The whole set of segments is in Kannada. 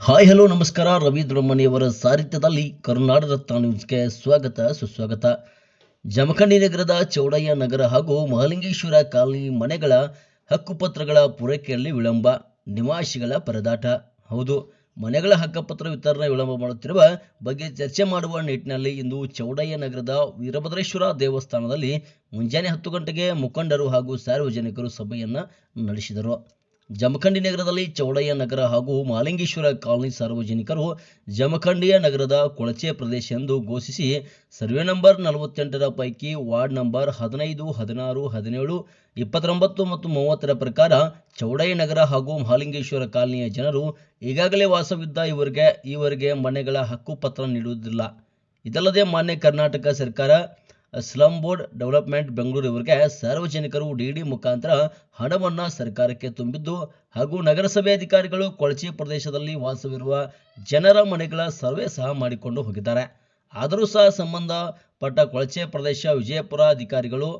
ಹಾಯ್, ಹಲೋ, ನಮಸ್ಕಾರ. ರವಿ ದೊಡಮನಿಯವರ ಸಾಹಿತ್ಯದಲ್ಲಿ ಕರ್ನಾಟಕ ರತ್ನ ನ್ಯೂಸ್ಗೆ ಸ್ವಾಗತ, ಸುಸ್ವಾಗತ. ಜಮಖಂಡಿ ನಗರದ ಚೌಡಯ್ಯ ನಗರ ಹಾಗೂ ಮಹಲಿಂಗೇಶ್ವರ ಕಾಲನಿ ಮನೆಗಳ ಹಕ್ಕುಪತ್ರಗಳ ಪೂರೈಕೆಯಲ್ಲಿ ವಿಳಂಬ, ನಿವಾಸಿಗಳ ಪರದಾಟ. ಹೌದು, ಮನೆಗಳ ಹಕ್ಕುಪತ್ರ ವಿತರಣೆ ವಿಳಂಬ ಮಾಡುತ್ತಿರುವ ಬಗ್ಗೆ ಚರ್ಚೆ ಮಾಡುವ ನಿಟ್ಟಿನಲ್ಲಿ ಇಂದು ಚೌಡಯ್ಯ ನಗರದ ವೀರಭದ್ರೇಶ್ವರ ದೇವಸ್ಥಾನದಲ್ಲಿ ಮುಂಜಾನೆ ಹತ್ತು ಗಂಟೆಗೆ ಮುಖಂಡರು ಹಾಗೂ ಸಾರ್ವಜನಿಕರು ಸಭೆಯನ್ನು ನಡೆಸಿದರು. ಜಮಖಂಡಿ ನಗರದಲ್ಲಿ ಚೌಡಯ್ಯ ನಗರ ಹಾಗೂ ಮಾಲಿಂಗೇಶ್ವರ ಕಾಲನಿ ಸಾರ್ವಜನಿಕರು ಜಮಖಂಡಿಯ ನಗರದ ಕೊಳಚೆ ಪ್ರದೇಶ ಎಂದು ಘೋಷಿಸಿ, ಸರ್ವೆ ನಂಬರ್ ನಲವತ್ತೆಂಟರ ಪೈಕಿ ವಾರ್ಡ್ ನಂಬರ್ ಹದಿನೈದು, ಹದಿನಾರು, ಹದಿನೇಳು, ಇಪ್ಪತ್ತೊಂಬತ್ತು ಮತ್ತು ಮೂವತ್ತರ ಪ್ರಕಾರ ಚೌಡಯ್ಯ ನಗರ ಹಾಗೂ ಮಹಾಲಿಂಗೇಶ್ವರ ಕಾಲನಿಯ ಜನರು ಈಗಾಗಲೇ ವಾಸವಿದ್ದ ಇವರಿಗೆ, ಈವರೆಗೆ ಮನೆಗಳ ಹಕ್ಕುಪತ್ರ ನೀಡುವುದಿಲ್ಲ. ಇದಲ್ಲದೆ ಮಾನ್ಯ ಕರ್ನಾಟಕ ಸರ್ಕಾರ ಸ್ಲಮ್ ಬೋರ್ಡ್ ಡೆವಲಪ್ಮೆಂಟ್ ಬೆಂಗಳೂರು ಇವರಿಗೆ ಸಾರ್ವಜನಿಕರು ಡಿಡಿ ಮುಖಾಂತರ ಹಣವನ್ನು ಸರ್ಕಾರಕ್ಕೆ ತುಂಬಿದ್ದು ಹಾಗೂ ನಗರಸಭೆ ಅಧಿಕಾರಿಗಳು ಕೊಳಚೆ ಪ್ರದೇಶದಲ್ಲಿ ವಾಸವಿರುವ ಜನರ ಮನೆಗಳ ಸರ್ವೆ ಸಹ ಮಾಡಿಕೊಂಡು ಹೋಗಿದ್ದಾರೆ. ಆದರೂ ಸಹ ಸಂಬಂಧಪಟ್ಟ ಕೊಳಚೆ ಪ್ರದೇಶ ವಿಜಯಪುರ ಅಧಿಕಾರಿಗಳು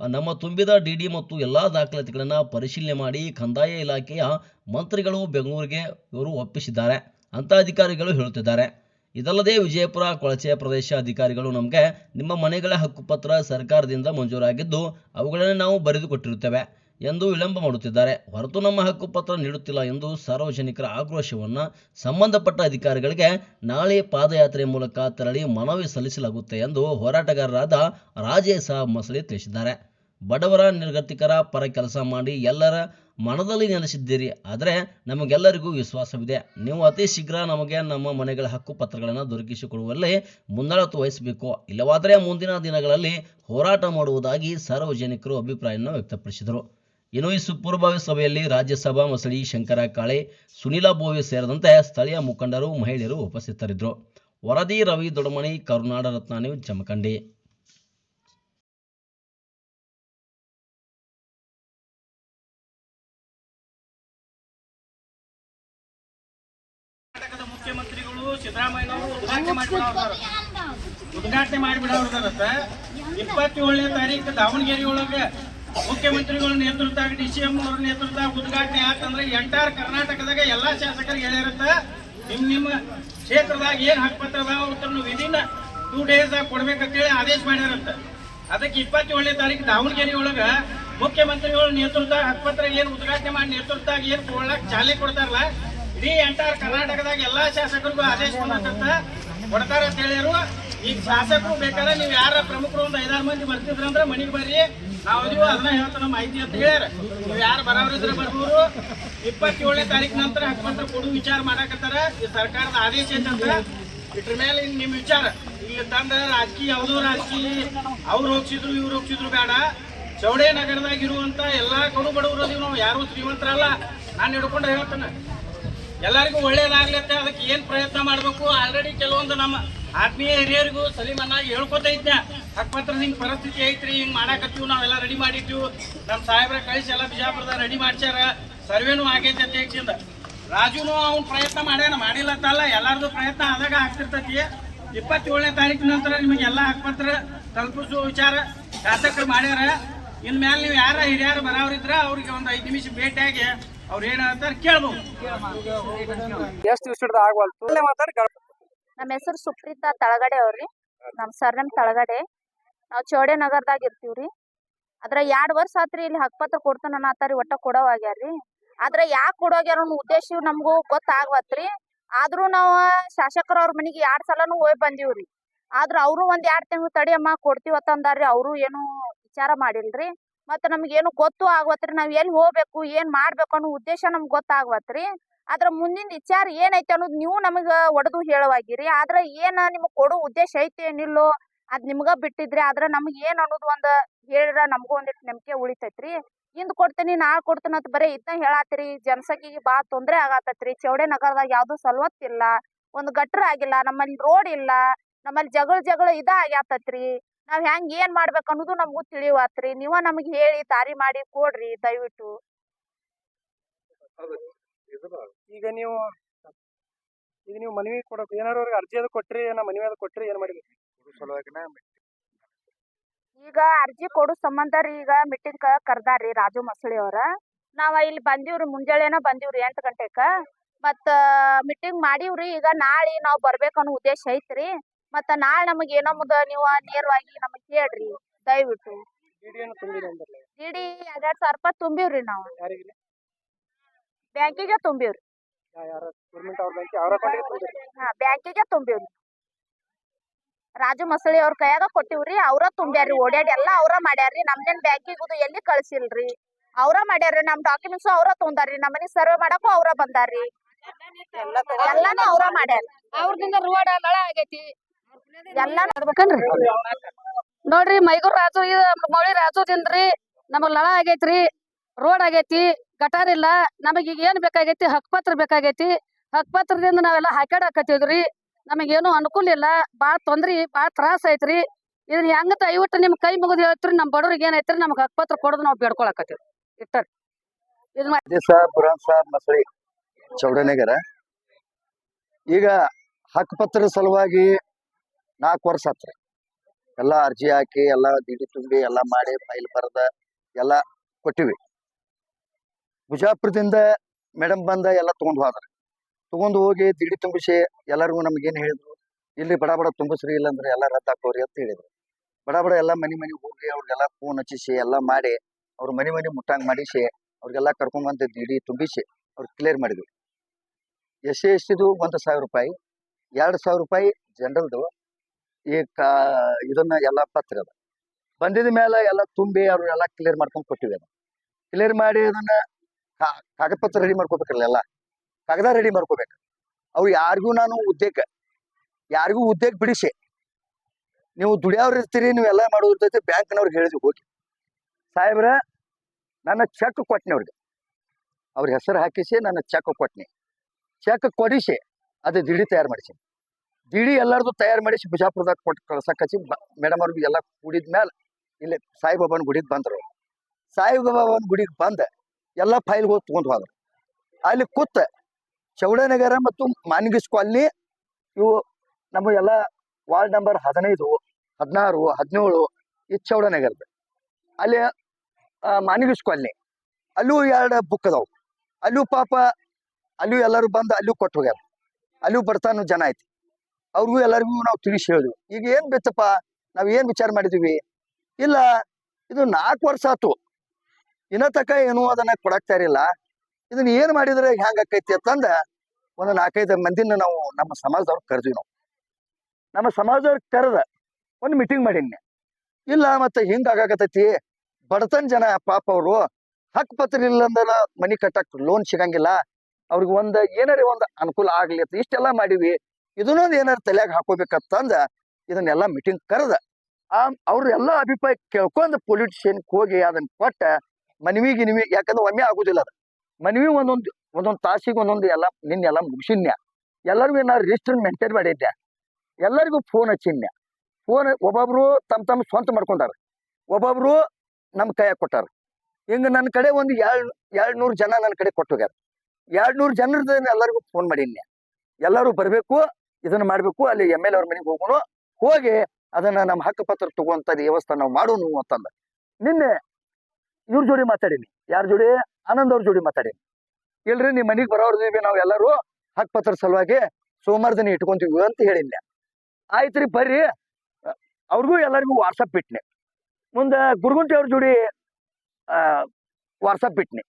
ನಮ್ಮ ತುಂಬಿದ ಡಿಡಿ ಮತ್ತು ಎಲ್ಲ ದಾಖಲಾತಿಗಳನ್ನು ಪರಿಶೀಲನೆ ಮಾಡಿ ಕಂದಾಯ ಇಲಾಖೆಯ ಮಂತ್ರಿಗಳು ಬೆಂಗಳೂರಿಗೆ ಇವರು ಒಪ್ಪಿಸಿದ್ದಾರೆ ಅಂತ ಅಧಿಕಾರಿಗಳು ಹೇಳುತ್ತಿದ್ದಾರೆ. ಇದಲ್ಲದೆ ವಿಜಯಪುರ, ಕೊಳಚೆ ಪ್ರದೇಶ ಅಧಿಕಾರಿಗಳು ನಮಗೆ ನಿಮ್ಮ ಮನೆಗಳ ಹಕ್ಕುಪತ್ರ ಸರ್ಕಾರದಿಂದ ಮಂಜೂರಾಗಿದ್ದು ಅವುಗಳನ್ನು ನಾವು ಬರೆದುಕೊಟ್ಟಿರುತ್ತೇವೆ ಎಂದು ವಿಳಂಬ ಮಾಡುತ್ತಿದ್ದಾರೆ. ಹೊರತು ನಮ್ಮ ಹಕ್ಕುಪತ್ರ ನೀಡುತ್ತಿಲ್ಲ ಎಂದು ಸಾರ್ವಜನಿಕರ ಆಕ್ರೋಶವನ್ನು ಸಂಬಂಧಪಟ್ಟ ಅಧಿಕಾರಿಗಳಿಗೆ ನಾಳೆ ಪಾದಯಾತ್ರೆ ಮೂಲಕ ತೆರಳಿ ಮನವಿ ಸಲ್ಲಿಸಲಾಗುತ್ತೆ ಎಂದು ಹೋರಾಟಗಾರರಾದ ರಾಜೇಶ ಮಸಳಿ ತಿಳಿಸಿದ್ದಾರೆ. ಬಡವರ ನಿರ್ಗತಿಕರ ಪರ ಕೆಲಸ ಮಾಡಿ ಎಲ್ಲರ ಮನದಲ್ಲಿ ನೆಲೆಸಿದ್ದೀರಿ. ಆದರೆ ನಮಗೆಲ್ಲರಿಗೂ ವಿಶ್ವಾಸವಿದೆ. ನೀವು ಅತಿ ಶೀಘ್ರ ನಮಗೆ ನಮ್ಮ ಮನೆಗಳ ಹಕ್ಕು ಪತ್ರಗಳನ್ನು ದೊರಕಿಸಿಕೊಡುವಲ್ಲಿ ಮುಂದಾಳತ್ವ ವಹಿಸಬೇಕು. ಇಲ್ಲವಾದರೆ ಮುಂದಿನ ದಿನಗಳಲ್ಲಿ ಹೋರಾಟ ಮಾಡುವುದಾಗಿ ಸಾರ್ವಜನಿಕರು ಅಭಿಪ್ರಾಯವನ್ನು ವ್ಯಕ್ತಪಡಿಸಿದರು. ಇನ್ನು ಈ ಸುಪೂರ್ವಭಾವಿ ಸಭೆಯಲ್ಲಿ ರಾಜ್ಯಸಭಾ ಮಸಳಿ ಶಂಕರ ಕಾಳೆ, ಸುನೀಲ ಬೋವಿ ಸೇರಿದಂತೆ ಸ್ಥಳೀಯ ಮುಖಂಡರು, ಮಹಿಳೆಯರು ಉಪಸ್ಥಿತರಿದ್ದರು. ವರದಿ ರವಿ ದೊಡಮಣಿ ಕರುನಾಡ ರತ್ನ ನೀವು ಜಮಖಂಡಿ. ಉದ್ಘಾಟನೆ ಮಾಡಿ ಉದ್ಘಾಟನೆ ಇಪ್ಪತ್ತೇಳನೇ ತಾರೀಕು ದಾವಣಗೆರೆ ಒಳಗೆ ಮುಖ್ಯಮಂತ್ರಿಗಳ ನೇತೃತ್ವ ಡಿ ಸಿ ಎಂ ಅವ್ರ ನೇತೃತ್ವ ಉದ್ಘಾಟನೆ ಆತಂದ್ರೆ ಎಂಟಾರ್ ಕರ್ನಾಟಕದಾಗ ಎಲ್ಲಾ ಶಾಸಕರು ಹೇಳಿರುತ್ತ ನಿಮ್ ನಿಮ್ಮ ಕ್ಷೇತ್ರದಾಗ ಏನ್ ಹಕ್ಕುಪತ್ರ ಅದಾವ ವಿಧಿನ್ ಟೂ ಡೇಸ್ ಕೊಡ್ಬೇಕಂತೇಳಿ ಆದೇಶ ಮಾಡ್ಯಾರಂತ. ಅದಕ್ಕೆ ಇಪ್ಪತ್ತೇಳನೇ ತಾರೀಕು ದಾವಣಗೆರೆ ಒಳಗ ಮುಖ್ಯಮಂತ್ರಿಗಳ ನೇತೃತ್ವ ಹಕ್ಕುಪತ್ರ ಏನ್ ಉದ್ಘಾಟನೆ ಮಾಡಿ ನೇತೃತ್ವ ಏನ್ ಕೊಡ್ಲಾಕ್ ಚಾಲೆ ಕೊಡ್ತಾರಲ್ಲ ಇಡೀ ಎಂಟಾರ್ ಕರ್ನಾಟಕದಾಗ ಎಲ್ಲಾ ಶಾಸಕರಿಗೂ ಆದೇಶ ಬಂದಂತ ಕೊಡ್ತಾರ ಅಂತ ಹೇಳಿದ್ರು ಈಗ ಶಾಸಕರು ಬೇಕಾದ್ರೆ ನೀವು ಯಾರ ಪ್ರಮುಖರು ಒಂದು ಐದಾರು ಮಂದಿ ಬರ್ತಿದ್ರಂದ್ರ ಮನೆಗೆ ಬರ್ರಿ. ನಾವು ಅದನ್ನ ಹೇಳ್ತಾನ ಮಾಹಿತಿ ಅಂತ ಹೇಳ್ಯಾರ. ನೀವು ಯಾರು ಬರೋರಿದ್ರೆ ಬರ್ಬೋದು. ಇಪ್ಪತ್ತೇಳನೇ ತಾರೀಕು ನಂತರ ಹಕ್ಕುಪತ್ರ ಕೊಡು ವಿಚಾರ ಮಾಡಾಕತ್ತಾರ. ಈ ಸರ್ಕಾರದ ಆದೇಶ ಐತಂತ ಇದ್ರ ಮೇಲೆ ನಿಮ್ಮ ನಿಮ್ ವಿಚಾರ. ಇಲ್ಲಿ ತಂದ ರಾಜಕೀಯ ಯಾವುದೋ ರಾಜಕೀಯ. ಅವ್ರು ಹೋಗ್ಸಿದ್ರು, ಇವ್ರು ಹೋಗ್ಸಿದ್ರು ಬೇಡ. ಚೌಡೇ ನಗರದಾಗ ಇರುವಂತ ಎಲ್ಲಾ ಕಡು ಬಡವರು ನಾವು ಯಾರು ಶ್ರೀಮಂತರಲ್ಲ. ನಾನು ಹಿಡ್ಕೊಂಡು ಹೇಳ್ತೇನೆ. ಎಲ್ಲರಿಗೂ ಒಳ್ಳೇದಾಗ್ಲತ್ತೆ ಅದಕ್ಕೆ ಏನು ಪ್ರಯತ್ನ ಮಾಡಬೇಕು? ಆಲ್ರೆಡಿ ಕೆಲವೊಂದು ನಮ್ಮ ಆತ್ಮೀಯ ಹಿರಿಯರಿಗೂ ಸಲೀಮನ್ನಾಗಿ ಹೇಳ್ಕೊತ ಇದ್ದೆ. ಹಕ್ಕಪತ್ರ ಹಿಂಗ್ ಪರಿಸ್ಥಿತಿ ಐತ್ರಿ, ಹಿಂಗೆ ಮಾಡಾಕತ್ತೀವಿ, ನಾವೆಲ್ಲ ರೆಡಿ ಮಾಡಿದ್ವಿ. ನಮ್ಮ ಸಾಹೇಬ್ರ ಕಳಿಸಿ ಎಲ್ಲ ಬಿಜಾಪುರದ ರೆಡಿ ಮಾಡ್ಸ್ಯಾರ. ಸರ್ವೇನೂ ಆಗೈತೆ ಅಂತ ಹೆಚ್ಚಿಂದ ರಾಜುನು ಅವ್ನ ಪ್ರಯತ್ನ ಮಾಡ್ಯಾನ, ಮಾಡಿಲ್ಲ ಅಂತಲ್ಲ ಎಲ್ಲರದು ಪ್ರಯತ್ನ ಆದಾಗ ಆಗ್ತಿರ್ತೈತಿ. ಇಪ್ಪತ್ತೇಳನೇ ತಾರೀಕು ನಂತರ ನಿಮಗೆ ಎಲ್ಲ ಹಕ್ಕಪತ್ರ ತಲುಪಿಸುವ ವಿಚಾರ ಶಾಸಕರು ಮಾಡ್ಯಾರ. ಇನ್ಮೇಲೆ ನೀವು ಯಾರ ಹಿರಿಯರು ಬರೋರಿದ್ರೆ ಅವ್ರಿಗೆ ಒಂದು ಐದು ನಿಮಿಷ ಭೇಟಿಯಾಗಿ ಅವ್ರು ಏನ್ ಹೇಳ್ತಾರೆ ಕೇಳ್ಬೋದು. ಎಷ್ಟು ದಿವಸದ ಆಗ್ವಲ್ತು ಅಲ್ಲೇ ಮಾತಾಡಿ ನಮ್ಮ ಹೆಸರು ಸುಪ್ರೀತಾ ತಳಗಡೆ ಅವ್ರಿ. ನಮ್ಮ ಸರ್ನೇಮ್ ತಳಗಡೆ. ನಾವು ಚೌಡೆ ನಗರದಾಗ ಇರ್ತೀವ್ರಿ. ಅದ್ರ ಎರಡ್ ವರ್ಷ ಆತ್ರಿ ಇಲ್ಲಿ ಹಕ್ಕಪತ್ರ ಕೊಡ್ತಾನ ಅನ್ನತ್ತಾರಿ ಒಟ್ಟ ಕೊಡೋವಾಗ್ಯಾರ್ರಿ. ಆದ್ರ ಯಾಕೆ ಕೊಡೋಗ್ಯಾರ ಅನ್ನೋ ಉದ್ದೇಶ ನಮಗೂ ಗೊತ್ತಾಗ್ವತ್ರಿ. ಆದ್ರೂ ನಾವು ಶಾಸಕರ ಅವ್ರ ಮನೆಗೆ ಎರಡ್ ಸಲನು ಹೋಗಿ ಬಂದೀವ್ರಿ. ಆದ್ರ ಅವರು ಒಂದ್ ಎರಡ್ ತಿಂಗಳು ತಡಿಯಮ್ಮ ಕೊಡ್ತೀವತ್ತಂದಾರ್ರಿ ಅವರು ಏನು ವಿಚಾರ ಮಾಡಿಲ್ರಿ. ಮತ್ತ ನಮ್ಗೇನು ಗೊತ್ತು ಆಗ್ವತ್ರಿ, ನಾವ್ ಎಲ್ಲಿ ಹೋಗ್ಬೇಕು, ಏನ್ ಮಾಡ್ಬೇಕು ಅನ್ನೋ ಉದ್ದೇಶ ನಮ್ಗ್ ಗೊತ್ತಾಗ್ವತ್ರಿ. ಅದ್ರ ಮುಂದಿನ ವಿಚಾರ ಏನೈತಿ ಅನ್ನೋದು ನೀವು ನಮಗ ಒಡೆದು ಹೇಳುವಾಗಿರಿ. ಆದ್ರ ಏನ ನಿಮಗ್ ಕೊಡೋ ಉದ್ದೇಶ ಐತಿ ಏನಿಲ್ಲೋ ಅದ್ ನಿಮ್ಗ ಬಿಟ್ಟಿದ್ರಿ. ಆದ್ರ ನಮ್ಗ್ ಏನ್ ಅನ್ನೋದು ಒಂದ್ ಹೇಳಿದ್ರ ನಮಗೂ ಒಂದಿಷ್ಟು ನಂಬಿಕೆ ಉಳಿತೈತ್ರಿ. ಹಿಂದ್ ಕೊಡ್ತೀನಿ ನಾ ಕೊಡ್ತೀನಿ ಅಂತ ಬರೀ ಇದನ್ನ ಹೇಳಾತ್ರಿ. ಜನಸಂಖ್ಯೆಗೆ ಬಾ ತೊಂದ್ರೆ ಆಗತ್ತತ್ರಿ. ಚೌಡೆ ನಗರದಾಗ ಯಾವ್ದು ಸಲ್ವತ್ತಿಲ್ಲ. ಒಂದ್ ಗಟ್ರ ಆಗಿಲ್ಲ. ನಮ್ಮಲ್ಲಿ ರೋಡ್ ಇಲ್ಲ. ನಮ್ಮಲ್ಲಿ ಜಗಳ ಜಗಳ ಇದ ಆಗ್ಯಾತತ್ರಿ. ನಾವ್ ಹೆಂಗ್ ಏನ್ ಮಾಡ್ಬೇಕು ಅನ್ನೋದು ನಮಗೂ ತಿಳಿವಾತ್ರಿ. ನೀವ ನಮಗ್ ಹೇಳಿ ತಾರಿ ಮಾಡಿ ಕೊಡ್ರಿ ದಯವಿಟ್ಟು. ಈಗ ನೀವು ಈಗ ನೀವು ಮನವಿ ಕೊಡಕ್ ಏನಾರು ಅವ್ರಿಗೆ ಅರ್ಜಿ ಅದು ಕೊಟ್ರಿ ಏನ ಮನವಿ ಅದು ಕೊಟ್ರಿ ಏನ್ ಮಾಡಿದ್ರಿ? ಈಗ ಅರ್ಜಿ ಕೊಡೋ ಸಂಬಂಧ ರೀ ಈಗ ಮೀಟಿಂಗ್ ಕರ್ದಾರಿ ರಾಜು ಮಸಳಿ ಅವ್ರ. ನಾವ ಇಲ್ಲಿ ಬಂದಿವ್ರಿ ಮುಂಜಾನೆನ ಬಂದಿವ್ರಿ ಎಂಟ್ ಗಂಟೆಕ. ಮತ್ತ ಮೀಟಿಂಗ್ ಮಾಡಿವ್ರಿ ಈಗ ನಾಳೆ ನಾವ್ ಬರ್ಬೇಕನ್ನೋ ಉದ್ದೇಶ ಐತ್ರಿ. ಮತ್ತ ನಾಳೆ ನಮಗ ಏನೋ ಮುದ ನೀವ ನೇರವಾಗಿ ನಮಗ್ ಹೇಳ್ರಿ ದಯವಿಟ್ಟು. ಇಡೀ ಎರಡ್ ಸಾವಿರ ರೂಪಾಯಿ ತುಂಬಿವ್ರಿ ನಾವು. ಬ್ಯಾಂಕಿಗೆ ತುಂಬಿವ್ರಿ. ಹಾ ಬ್ಯಾಂಕಿಗೆ ತುಂಬಿವ್ರಿ. ರಾಜು ಮಸಳಿ ಅವ್ರ ಕೈಯಾಗ ಕೊಟ್ಟಿವ್ರಿ ಅವ್ರ ತುಂಬ್ಯಾರ್ರಿ ಓಡ್ಯಾಡಿ ಎಲ್ಲಾ ಅವ್ರ ಮಾಡ್ಯಾರ್ರಿ. ನಮ್ದೇನ್ ಬ್ಯಾಂಕಿಗೆ ಎಲ್ಲಿ ಕಳ್ಸಿಲ್ರಿ? ಅವ್ರ ಮಾಡ್ಯಾರ್ರಿ ನಮ್ ಡಾಕ್ಯುಮೆಂಟ್ಸ್ ಅವ್ರ ತೊಂದಾರ್ರಿ ನಮ್ಮನೆ ಮನಿ ಸರ್ವೆ ಮಾಡಕ್ಕೂ ಅವ್ರ ಬಂದಾರ್ರಿ. ಎಲ್ಲಾನು ಅವ್ರ ಮಾಡ್ಯಾರ ಅವ್ರದಿಂದ ರೋಡ್ ನಳ ಆಗೈತಿ. ಎಲ್ಲಾ ನೋಡ್ಬೇಕನ್ರಿ ನೋಡ್ರಿ ಮೈಗೂರ್ ರಾಜು ಇದು ಮೌಳಿ ರಾಜುದಿಂದ್ರಿ ನಮಗ್ ಲಳ ಆಗೈತ್ರಿ ರೋಡ್ ಆಗೈತಿ ಗಟಾರ್ ಇಲ್ಲ ನಮಗ್ ಈಗ ಏನ್ ಬೇಕಾಗೈತಿ ಹಕ್ಪತ್ರ ಬೇಕಾಗೈತಿ ಹಕ್ಪತ್ರದಿಂದ ನಾವೆಲ್ಲ ಹಾಕ್ಯಾಡಕತ್ತಿದ್ರಿ ನಮಗೇನು ಅನುಕೂಲ ಇಲ್ಲ ಬಾಳ್ ತೊಂದ್ರಿ ಬಾಳ್ ತ್ರಾಸ ಐತ್ರಿ. ಇದನ್ನ ಹೆಂಗ ದಯವಿಟ್ಟು ನಿಮ್ ಕೈ ಮುಗಿದು ಹೇಳ್ತ್ರಿ ನಮ್ ಬಡವ್ರಿಗೆ ಏನೈತ್ರಿ ನಮಗ್ ಹಕ್ಪತ್ರ ಕೊಡೋದು ನಾವ್ ಬೇಡ್ಕೊಳಕತ್ತೀವಿ ಇಟ್ಟರಿ. ಇದ್ ಮಸಳಿ ಚೌಡನಗರ. ಈಗ ಹಕ್ಕುಪತ್ರ ಸಲುವಾಗಿ ನಾಲ್ಕು ವರ್ಷ ಆತ್ರಿ ಎಲ್ಲ ಅರ್ಜಿ ಹಾಕಿ, ಎಲ್ಲ ದಿಡಿ ತುಂಬಿ ಎಲ್ಲ ಮಾಡಿ ಫೈಲ್ ಬರೆದ ಎಲ್ಲ ಕೊಟ್ಟಿವಿ. ಬಿಜಾಪುರದಿಂದ ಮೇಡಮ್ ಬಂದ ಎಲ್ಲ ತಗೊಂಡ್ ಹೋದ್ರ. ತಗೊಂಡು ಹೋಗಿ ದಿಡಿ ತುಂಬಿಸಿ ಎಲ್ಲರಿಗೂ ನಮ್ಗೇನ್ ಹೇಳಿದ್ರು ಇಲ್ಲಿ ಬಡ ಬಡ ತುಂಬಿಸ್ರಿ, ಇಲ್ಲಂದ್ರೆ ಎಲ್ಲ ರದ್ದು ಹಾಕೋರಿ ಅಂತ ಹೇಳಿದ್ರು. ಬಡ ಬಡ ಎಲ್ಲ ಮನೆ ಮನೆ ಹೋಗಿ ಅವ್ರಿಗೆಲ್ಲ ಫೋನ್ ಹಚ್ಚಿಸಿ, ಎಲ್ಲ ಮಾಡಿ ಅವ್ರ ಮನೆ ಮನೆ ಮುಟ್ಟಂಗ್ ಮಾಡಿಸಿ, ಅವ್ರಿಗೆಲ್ಲ ಕರ್ಕೊಂಡ್ಬಂದು ದಿಡಿ ತುಂಬಿಸಿ ಅವ್ರು ಕ್ಲಿಯರ್ ಮಾಡಿದ್ವಿ. ಎಸ್ ಸಿ ಎಸ್ ಟಿದು ಒಂದು ಸಾವಿರ ರೂಪಾಯಿ. ಎರಡು ಸಾವಿರ ರೂಪಾಯಿ ಜನರಲ್ದು ಈ ಕಾ, ಇದನ್ನ ಎಲ್ಲ ಪತ್ರ ಅದ. ಬಂದಿದ ಮೇಲೆ ಎಲ್ಲ ತುಂಬಿ ಅವ್ರು ಎಲ್ಲ ಕ್ಲಿಯರ್ ಮಾಡ್ಕೊಂಡು ಕೊಟ್ಟಿವಿ ಅದು. ಕ್ಲಿಯರ್ ಮಾಡಿ ಅದನ್ನ ಕಾಗದ ಪತ್ರ ರೆಡಿ ಮಾಡ್ಕೋಬೇಕಲ್ಲ ಎಲ್ಲ. ಕಾಗದ ರೆಡಿ ಮಾಡ್ಕೋಬೇಕು. ಅವ್ರು ಯಾರಿಗೂ ನಾನು ಉದ್ಯೋಗ, ಯಾರಿಗೂ ಉದ್ಯೋಗ ಬಿಡಿಸಿ. ನೀವು ದುಡಿಯವ್ರು ಇರ್ತೀರಿ, ನೀವು ಎಲ್ಲ ಮಾಡೋದಿರ್ತೈತಿ ಬ್ಯಾಂಕ್ನವ್ರಿಗೆ ಹೇಳಿದ್ವಿ ಹೋಗಿ. ಸಾಹೇಬ್ರ, ನನ್ನ ಚೆಕ್ ಕೊಟ್ನಿ ಅವ್ರಿಗೆ. ಅವ್ರ ಹೆಸರು ಹಾಕಿಸಿ ನನ್ನ ಚೆಕ್ ಕೊಟ್ನಿ. ಚೆಕ್ ಕೊಡಿಸಿ, ಅದು ದಿಡಿ ತಯಾರು ಮಾಡಿಸಿ. ದಿಡಿ ಎಲ್ಲರದು ತಯಾರು ಮಾಡಿಸಿ ಬಿಜಾಪುರದಾಗ ಕೊಟ್ಟು ಕಳ್ಸಕ್ ಹಚ್ಚಿ ಮೇಡಮ್ ಅವ್ರಿಗೆ ಎಲ್ಲ ಕೂಡಿದ ಮೇಲೆ ಇಲ್ಲಿ ಸಾಯಿಬಾಬಾನ ಗುಡಿಗೆ ಬಂದ್ರು. ಸಾಯಿಬಾಬಾನ ಗುಡಿಗೆ ಬಂದು ಎಲ್ಲ ಫೈಲ್ಗಳು ತಗೊಂಡು ಹೋದ್ರು. ಅಲ್ಲಿ ಕೂತ ಚೌಡನಗರ ಮತ್ತು ಮಾನಗಿಸ್ ಅಲ್ಲಿ ಇವು ನಮ್ಮ ಎಲ್ಲ ವಾರ್ಡ್ ನಂಬರ್ ಹದಿನೈದು, ಹದಿನಾರು, ಹದಿನೇಳು ಈ ಚೌಡನಗರದ. ಅಲ್ಲಿ ಮಾನಗಿಸ್ ಅಲ್ಲಿ. ಅಲ್ಲೂ ಎರಡು ಬುಕ್ ಅದಾವು. ಅಲ್ಲೂ ಪಾಪ ಅಲ್ಲೂ ಎಲ್ಲರೂ ಬಂದು ಅಲ್ಲೂ ಕೊಟ್ಟು ಹೋಗ್ಯಾರ. ಅಲ್ಲೂ ಬರ್ತಾನು ಜನ ಐತಿ. ಅವ್ರಿಗೂ ಎಲ್ಲರಿಗೂ ನಾವು ತಿಳಿಸಿ ಹೇಳಿದ್ವಿ. ಈಗ ಏನ್ ಬಿತ್ತಪ್ಪ? ನಾವು ಏನ್ ವಿಚಾರ ಮಾಡಿದ್ವಿ? ಇಲ್ಲ, ಇದು ನಾಲ್ಕು ವರ್ಷ ಆತು ಇನ್ನ ತಕ ಏನು ಅದನ್ನ ಕೊಡಕ್ತಾ ಇರಲಿಲ್ಲ. ಇದನ್ನ ಏನ್ ಮಾಡಿದ್ರೆ ಹ್ಯಾಂಗ ಆಕೈತಿ ಅಂತಂದ ಒಂದು ನಾಲ್ಕೈದು ಮಂದಿನ ನಾವು ನಮ್ಮ ಸಮಾಜದವ್ರು ಕರೆದ್ವಿ ನಾವು. ನಮ್ಮ ಸಮಾಜದವ್ರು ಕರೆದ ಒಂದು ಮೀಟಿಂಗ್ ಮಾಡೀನಿ ಇಲ್ಲ, ಮತ್ತೆ ಹಿಂಗ ಬಡತನ ಜನ ಪಾಪ ಅವರು. ಹಕ್ ಪತ್ರ ಇಲ್ಲ ಮನೆ ಮನಿ ಕಟ್ಟಕ್ ಲೋನ್ ಸಿಗಂಗಿಲ್ಲ. ಅವ್ರಿಗೆ ಒಂದ್ ಏನಾರ ಒಂದ್ ಅನುಕೂಲ ಆಗ್ಲಿ ಅಂತ ಇಷ್ಟೆಲ್ಲ ಮಾಡಿವಿ. ಇದನ್ನೊಂದು ಏನಾರ ತಲೆಯಾಗ ಹಾಕೋಬೇಕಂತಂದ ಇದನ್ನೆಲ್ಲ ಮೀಟಿಂಗ್ ಕರೆದ. ಆ, ಅವ್ರ ಎಲ್ಲಾ ಅಭಿಪ್ರಾಯ ಕೇಳ್ಕೊಂಡು ಪೊಲಿಟಿಷಿಯನ್ ಹೋಗಿ ಅದನ್ನ ಕೊಟ್ಟ ಮನವಿ ಗಿನವಿ, ಯಾಕಂದ್ರೆ ಒಮ್ಮೆ ಆಗುದಿಲ್ಲ ಅದು. ಮನವಿ ಒಂದೊಂದು ಒಂದೊಂದು ತಾಸಿಗೆ ಒಂದೊಂದು ಎಲ್ಲ ನಿನ್ನೆಲ್ಲ ಮುಗಿಸಿನ್ಯ. ಎಲ್ಲರಿಗೂ ನಾ ರಿಜಿಸ್ಟರ್ ಮೇಂಟೈನ್ ಮಾಡಿದ್ದೆ ಎಲ್ಲರಿಗೂ ಫೋನ್ ಹಚ್ಚಿನ್ಯ. ಫೋನ್ ಒಬ್ಬೊಬ್ರು ತಮ್ಮ ತಮ್ಮ ಸ್ವಂತ ಮಾಡ್ಕೊಂಡಾರ. ಒಬ್ಬೊಬ್ರು ನಮ್ಮ ಕೈಯಾಗ ಕೊಟ್ಟಾರ. ಹಿಂಗ ನನ್ನ ಕಡೆ ಒಂದು ಎರಡ್ ಎರಡ್ ನೂರು ಜನ ನನ್ನ ಕಡೆ ಕೊಟ್ಟೋಗ್ಯಾರ ಎರಡ್ ನೂರು ಜನರದ ಎಲ್ಲರಿಗೂ ಫೋನ್ ಮಾಡಿನ್ಯ. ಎಲ್ಲರೂ ಬರ್ಬೇಕು ಇದನ್ನ ಮಾಡ್ಬೇಕು, ಅಲ್ಲಿ ಎಂ ಎಲ್ ಅವ್ರ ಮನೆಗೆ ಹೋಗೋಣ, ಹೋಗಿ ಅದನ್ನ ನಮ್ಮ ಹಕ್ಕ ಪತ್ರ ತಗೋಂತ ವ್ಯವಸ್ಥೆ ನಾವು ಮಾಡೋಣ ಅಂತಂದ. ನಿನ್ನೆ ಇವ್ರ ಜೋಡಿ ಮಾತಾಡೀನಿ, ಯಾರ ಜೋಡಿ? ಆನಂದ್ ಅವ್ರ ಜೋಡಿ ಮಾತಾಡೀನಿ. ಇಲ್ರಿ ನಿಮ್ ಮನೆಗೆ ಬರೋರ್ದೀವಿ ನಾವ್ ಎಲ್ಲರೂ ಹಕ್ಕು ಪತ್ರ ಸಲುವಾಗಿ ಸೋಮವಾರ ಇಟ್ಕೊಂತೀವಿ ಅಂತ ಹೇಳಿಲ್ಲ ಆಯ್ತ್ರಿ ಬರ್ರಿ, ಅವ್ರಿಗೂ ಎಲ್ಲರಿಗೂ ವಾಟ್ಸಪ್ ಬಿಟ್ನೆ ಮುಂದ ಗುರುಗುಂಟಿ ಅವ್ರ ಜೋಡಿ ವಾಟ್ಸಪ್ ಬಿಟ್ನಿ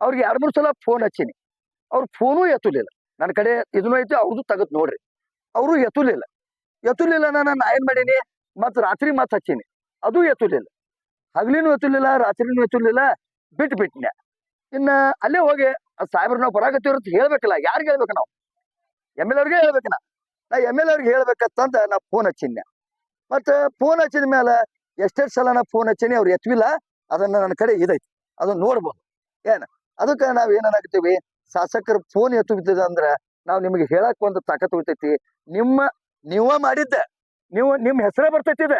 ಅವ್ರಿಗೆ ಎರಡು ಮೂರು ಸಲ ಫೋನ್ ಹಚ್ಚಿನಿ. ಅವ್ರ ಫೋನು ಎತ್ತಲಿಲ್ಲ. ನನ್ನ ಕಡೆ ಇದನ್ನೂ ಐತೆ ಅವ್ರದ್ದು ತೆಗೆದು ನೋಡ್ರಿ. ಅವರು ಎತ್ತಲಿಲ್ಲ. ಎತ್ತಲಿಲ್ಲ ನಾನು ಏನ್ ಮಾಡೀನಿ? ಮತ್ ರಾತ್ರಿ ಮತ್ ಹಚ್ಚೀನಿ. ಅದು ಎತ್ತಲಿಲ್ಲ. ಹಗಲಿನೂ ಎತ್ತಲಿಲ್ಲ, ರಾತ್ರಿನೂ ಎತ್ತಲಿಲ್ಲ ಬಿಟ್ಟು ಬಿಟ್ನೆ ಇನ್ನ ಅಲ್ಲೇ ಹೋಗಿ ಸಾಹೇಬ್ರ ನಾವು ಬರಾಕತ್ತೀವ್ರ ಅಂತ ಹೇಳ್ಬೇಕಲ್ಲ, ಯಾರಿಗೆ ಹೇಳ್ಬೇಕು ನಾವು? ಎಂ ಎಲ್ ಅವ್ರಿಗೆ ಹೇಳ್ಬೇಕು ನಾ. ನಾ ಎಂ ಎಲ್ ಅವ್ರಿಗೆ ಹೇಳ್ಬೇಕಂತ ನಾ ಫೋನ್ ಹಚ್ಚಿನ್ಯ ಮತ್ತ ಫೋನ್ ಹಚ್ಚಿದ ಮೇಲೆ ಎಷ್ಟೆಷ್ಟು ಸಲ ನಾ ಫೋನ್ ಹಚ್ಚೀನಿ, ಅವ್ರು ಎತ್ತವಿಲ್ಲ ಅದನ್ನ ನನ್ನ ಕಡೆ ಇದೈತಿ. ಅದನ್ನ ನೋಡ್ಬೋದು. ಏನ? ಅದಕ್ಕೆ ನಾವ್ ಏನಾಗ್ತೀವಿ ಶಾಸಕರ ಫೋನ್ ಎತ್ತು ಬಿದ್ದದ ಅಂದ್ರ ನಾವ್ ನಿಮಗೆ ಹೇಳಕ್ ಒಂದು ತಾಕತ್ ಉಳಿತೈತಿ. ನಿಮ್ಮ, ನೀವ ಮಾಡಿದ್ದ, ನೀವು, ನಿಮ್ ಹೆಸರೇ ಬರ್ತೈತಿ ಇದ.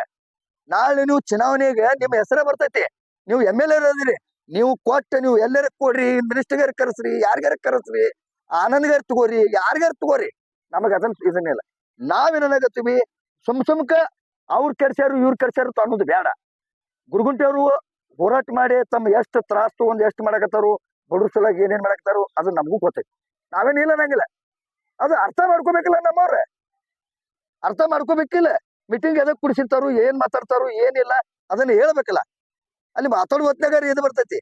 ನಾಳೆ ನೀವು ಚುನಾವಣೆಗೆ ನಿಮ್ಮ ಹೆಸರೇ ಬರ್ತೈತಿ. ನೀವು ಎಂ ಎಲ್ ಎ ನೀವು ಕೊಟ್ಟ ನೀವು ಎಲ್ಲರ ಕೊಡ್ರಿ ಮಿನಿಸ್ಟರ್ಗಾರ ಕರೆಸ್ರಿ, ಯಾರಿಗಾರ ಕರೆಸ್ರಿ, ಆನಂದ್ಗಾರ ತಗೋರಿ, ಯಾರಿಗಾರ ತಗೋರಿ, ನಮಗ ಅದನ್ನ ಇದನ್ನಿಲ್ಲ ನಾವೇನಾಗತ್ತೀವಿ ಸುಮ್ ಸುಮ್ಕ ಅವ್ರು ಕೆಡ್ಸ್ಯಾರು, ಇವ್ರು ಕೆಡ್ಸ್ಯಾರು ಅಂತ ಅನ್ನೋದು ಬೇಡ. ಗುರುಗುಂಟೆಯವರು ಹೋರಾಟ ಮಾಡಿ ತಮ್ಮ ಎಷ್ಟು ತ್ರಾಸ್ ತಗೊಂಡು ಎಷ್ಟು ಮಾಡಕತ್ತಾರು, ಬಡವ್ರ ಸಲಾಗಿ ಏನೇನ್ ಮಾಡಕತ್ತಾರು, ಅದು ನಮಗೂ ಗೊತ್ತೈತಿ. ನಾವೇನಿಲ್ಲ ನಂಗಿಲ್ಲ ಅದು ಅರ್ಥ ಮಾಡ್ಕೋಬೇಕಿಲ್ಲ ನಮ್ಮವ್ರೆ. ಅರ್ಥ ಮಾಡ್ಕೋಬೇಕಿಲ್ಲ. ಮೀಟಿಂಗ್ ಎದಕ್ ಕುಡಿಸಿರ್ತಾರು, ಏನ್ ಮಾತಾಡ್ತಾರು, ಏನಿಲ್ಲ, ಅದನ್ನ ಹೇಳ್ಬೇಕಲ್ಲ. ಅಲ್ಲಿ ಮಾತಾಡುವ ಹೊತ್ನಾಗ ಇದು ಬರ್ತೈತಿ.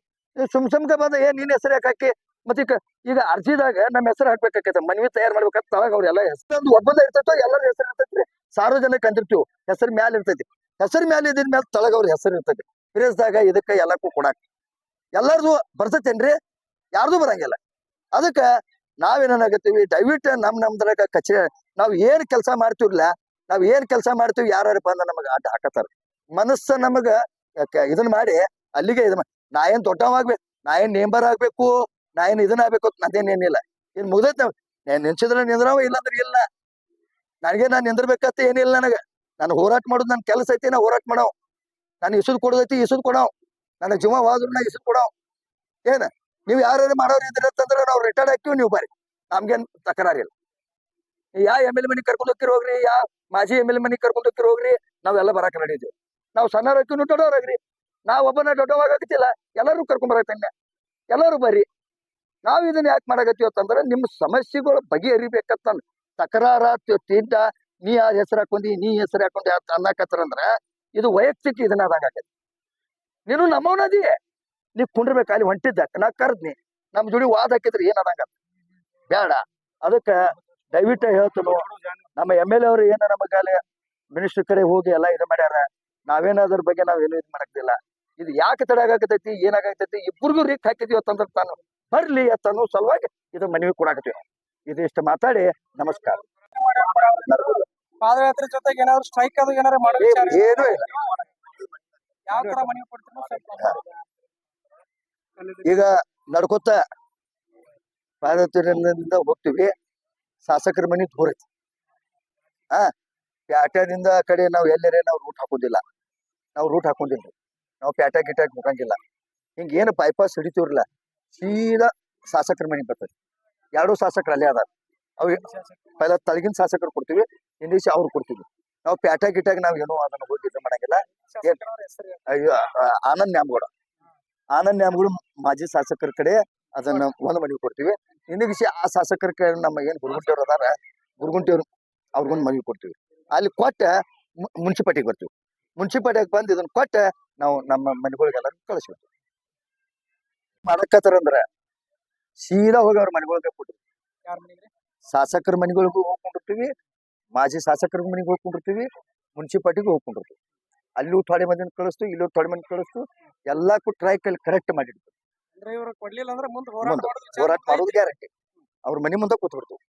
ಸುಮ್ ಸುಮ್ಕ ಬಂದ ಏನ್ ನಿನ್ ಹೆಸರು ಯಾಕೆ ಹಾಕಿ? ಮತ್ತೆ ಈಗ ಅರ್ಜಿದಾಗ ನಮ್ಮ ಹೆಸರು ಹಾಕ್ಬೇಕಾಕೈತೆ, ಮನವಿ ತಯಾರು ಮಾಡ್ಬೇಕಂತ ತಳಗ ಅವ್ರೆಲ್ಲ ಹೆಸರು ಒಬ್ಬಂದ ಇರ್ತೈತೋ, ಎಲ್ಲರ ಹೆಸರು ಇರ್ತೈತ್ರಿ. ಸಾರ್ವಜನಿಕ ಅಂದಿರ್ತೀವಿ, ಹೆಸರು ಮ್ಯಾಲ ಇರ್ತೈತಿ. ಹೆಸರು ಮ್ಯಾಲ ಇದ್ರ ಮ್ಯಾಲ ತಳಗ ಅವ್ರ ಹೆಸರು ಇರ್ತೈತಿ. ಪ್ರೇಸ್ದಾಗ ಇದಕ್ಕ ಎಲ್ಲಕ್ಕೂ ಕೊಡಾಕ. ಎಲ್ಲಾರ್ದು ಬರ್ತೈತೇನ್ರಿ ಯಾರ್ದು ಬರಂಗಿಲ್ಲ. ಅದಕ್ಕ ನಾವೇನಾಗತ್ತೀವಿ ದಯವಿಟ್ಟು ನಮ್ ನಮ್ದ್ರಾಗ ಕಚೇರಿ ನಾವ್ ಏನ್ ಕೆಲಸ ಮಾಡ್ತೀವ್ರಲ್ಲ, ನಾವ್ ಏನ್ ಕೆಲಸ ಮಾಡ್ತೀವಿ ಯಾರು ಬಂದ ನಮಗ ಆಟ ಹಾಕತ್ತಾರ. ಮನಸ್ಸ ನಮಗ ಇದನ್ನ ಮಾಡಿ, ಅಲ್ಲಿಗೆ ಇದು ನಾ ಏನ್ ದೊಡ್ಡವಾಗ್ಬೇಕು ನಾ ಏನ್ ನೇಂಬರ್ ಆಗ್ಬೇಕು, ನಾ ಏನ್ ಇದನ್ನ ಆಗ್ಬೇಕು ಅಂತ ನಂದೇನೇನಿಲ್ಲ ಇನ್ ಮುಗ್ದೈತ್ ನಾವ್, ನಾನ್ ನೆನ್ಸಿದ್ರ ನಿಂದ್ರವ ಇಲ್ಲಾಂದ್ರ ಇಲ್ಲ. ನನಗೆ ನಾನ್ ನಿಂದಿರ್ಬೇಕಂತ ಏನಿಲ್ಲ ನನಗ. ನಾನು ಹೋರಾಟ ಮಾಡೋದು ನನ್ ಕೆಲಸ ಐತಿ ನಾ ಹೋರಾಟ ಮಾಡವ್. ನಾನು ಇಸುದ್ ಕೊಡೋದೈತಿ ಇಸುದ್ ಕೊಡವ್. ನನಗ್ ಜೀವ ವಾದ್ರು ನಾ ಇಸುದ್ ಕೊಡವ್. ಏನ? ನೀವ್ ಯಾರು ಮಾಡೋರು ಇದ್ರಂತಂದ್ರ ನಾವು ರಿಟೈರ್ಡ್ ಹಾಕ್ತೀವಿ ನೀವು ಬರ್ರಿ ನಮ್ಗೇನ್ ತಕರಾರಿಲ್ಲ ಯಾ ಎಂ ಎಲ್ ಮನಿ ಕರ್ಕೊಂಡು ಹೋಗಿರ್ ಹೋಗ್ರಿ ಯಾ ಮಾಜಿ ಎಂ ಎಲ್ ಮನಿ ಕರ್ಕೊಂಡ್ ಹೋಗಿರ್ ಹೋಗ್ರಿ ನಾವೆಲ್ಲ ಬರಕ್ ನಡೀತೀವಿ. ನಾವು ಸಣ್ಣ ಹಾಕಿನೂ ದೊಡ್ಡವರಾಗ್ರಿ. ನಾವ್ ಒಬ್ಬನ ದೊಡ್ಡವಾಗತ್ತಿಲ್ಲ ಎಲ್ಲರೂ ಕರ್ಕೊಂಡ್ ಬರತ್ತನ್ನ ಎಲ್ಲರೂ ಬರ್ರಿ ನಾವು ಇದನ್ನ ಯಾಕೆ ಮಾಡಕತ್ತೀವಿ ಅಂತಂದ್ರೆ ನಿಮ್ ಸಮಸ್ಯೆಗಳು ಬಗೆಹರಿಬೇಕಂತ ತಕರಾರ ತಿ- ತಿಂಡ ನೀ ಆ ಹೆಸರು ಹಾಕೊಂಡಿ, ನೀ ಹೆಸರು ಹಾಕೊಂಡಿ ಅನ್ನಕತ್ತಾರಂದ್ರ ಇದು ವೈಯಕ್ತಿಕ ಇದನ್ನ ಆದಂಗ ನೀನು ನಮ್ಮವನದಿ ನೀ ಕುಂಡ್ರಬೇಕು ಅಲ್ಲಿ ಹೊಂಟಿದ್ದ ನಾ ಕರ್ದ್ನಿ. ನಮ್ಮ ಜೋಡಿ ವಾದ ಹಾಕಿದ್ರೆ ಏನ್ ಅದಂಗ ಬೇಡ ಅದಕ್ಕ ದಯವಿಟ್ಟು ಹೇಳ್ತನು ನಮ್ಮ ಎಂ ಎಲ್ ಎ ಅವ್ರು ಏನ ಅಲ್ಲಿ ಮಿನಿಸ್ಟರ್ ಕಡೆ ಹೋಗಿ ಎಲ್ಲ ಇದು ಮಾಡ್ಯಾರ ನಾವೇನಾದ್ರ ಬಗ್ಗೆ ಏನು ಇದು ಮಾಡಕ್ತಿಲ್ಲ ಇದು ಯಾಕೆ ತಡ ಆಗಾಕತೈತಿ ಏನಾಗತೈತಿ ಇಬ್ಬರಿಗೂ ರೀಕ್ ಹಾಕಿದೀವಿ ಅಂತಂದ್ರೆ ತಾನು ಬರ್ಲಿ ಅತ್ತನು ಸಲುವಾಗಿ ಇದು ಮನವಿ ಕೊಡಾಕತ್ತೀವಿ. ಇದು ಇದಿಷ್ಟು ಮಾತಾಡಿ ನಮಸ್ಕಾರ. ಪಾದಯಾತ್ರೆ ಜೊತೆಗೆ ಏನಾದ್ರು ಸ್ಟ್ರೈಕ್ ಅದು ಏನಾರ ಏನು ಇಲ್ಲ. ಯಾವ ತರ ಮನವಿ ಕೊಡ್ತೀರೋ ಈಗ ನಡ್ಕೊತ ಪಾದಿಂದ ಹೋಗ್ತೀವಿ. ಶಾಸಕರ ಮನೆ ದೂರ ಐತಿ. ಆ, ಪ್ಯಾಟ್ಯಾದಿಂದ ಕಡೆ ನಾವು ಎಲ್ಲರೇ ನಾವು ರೂಟ್ ಹಾಕೋದಿಲ್ಲ. ನಾವು ರೂಟ್ ಹಾಕೊಂಡಿಲ್ರಿ ನಾವು ಪ್ಯಾಟ್ಯಾ ಗಿಟ್ಯಾಗ ಹೋಗಂಗಿಲ್ಲ ಹಿಂಗ ಏನು ಬೈಪಾಸ್ ಹಿಡಿತೀವ್ರಲ್ಲ, ಸೀದಾ ಶಾಸಕರ ಮನಿ ಬರ್ತದೆ. ಎರಡು ಶಾಸಕರು ಅಲ್ಲೇ ಅದಾರ. ಅವ್ ಪೈಲ ತಳಗಿನ ಶಾಸಕರು ಕೊಡ್ತೀವಿ ಇಂಗ್ಲೀಷ್ ಅವ್ರು ಕೊಡ್ತೀವಿ. ನಾವು ಪ್ಯಾಟ್ಯಾ ಗಿಟ್ಯಾಗ ನಾವು ಏನೋ ಅದನ್ನ ಹೋಗಿ ಇದು ಮಾಡಂಗಿಲ್ಲ. ಆನಂದ್ ನ್ಯಾಮಗೌಡ ಆನಂದ್ ನ್ಯಾಮ್ಗಳು ಮಾಜಿ ಶಾಸಕರ ಕಡೆ ಅದನ್ನ ಒಂದು ಮನವಿ ಕೊಡ್ತೀವಿ. ಇನ್ನು ವಿಷಯ ಆ ಶಾಸಕರ ಕಡೆ ನಮ್ಮ ಏನ್ ಗುರುಗುಂಟಿಯವ್ರು ಅದಾರ ಗುರುಗುಂಟಿಯವ್ರು ಅವ್ರಿಗೊಂದು ಮನವಿ ಕೊಡ್ತೀವಿ. ಅಲ್ಲಿ ಕೊಟ್ಟ ಮುನ್ಸಿಪಾಲ್ಟಿಗೆ ಬರ್ತೀವಿ. ಮುನ್ಸಿಪಾಲ್ಟಿಗೆ ಬಂದು ಇದನ್ನ ಕೊಟ್ಟ ನಾವು ನಮ್ಮ ಮನೆಗಳಿಗೆಲ್ಲರೂ ಕಳಿಸ್ಬೇಕು. ಮಾಡಕತ್ತಾರಂದ್ರ ಸೀದಾ ಹೋಗಿ ಅವ್ರ ಮನೆಗಳಿಗೆ ಕೊಟ್ಟಿವಿ? ಶಾಸಕರ ಮನೆಗಳಿಗೂ ಹೋಗ್ಕೊಂಡಿರ್ತೀವಿ ಮಾಜಿ ಶಾಸಕರ ಮನೆಗೆ ಹೋಗ್ಕೊಂಡಿರ್ತೀವಿ ಮುನ್ಸಿಪಾಲ್ಟಿಗೂ ಹೋಗ್ಕೊಂಡಿರ್ತೀವಿ. ಅಲ್ಲೂ ಥೋಡೆ ಮಂದಿನ ಕಳಿಸ್ತು ಇಲ್ಲೂ ಥೋಡೆ ಮಂದಿ ಕಳಿಸ್ತು ಎಲ್ಲಕ್ಕೂ ಟ್ರೈಕಲ್ಲಿ ಕರೆಕ್ಟ್ ಮಾಡಿಡ್ತು ಅಂದ್ರೆ ಇವ್ರು ಕೊಡ್ಲಿಲ್ಲ ಅಂದ್ರೆ ಮುಂದೆ ಹೋರಾಟ ಮಾಡೋದು ಗ್ಯಾರಂಟಿ. ಅವ್ರ ಮನೆ ಮುಂದೆ ಕೂತ್ಬಿಡ್ತೀವಿ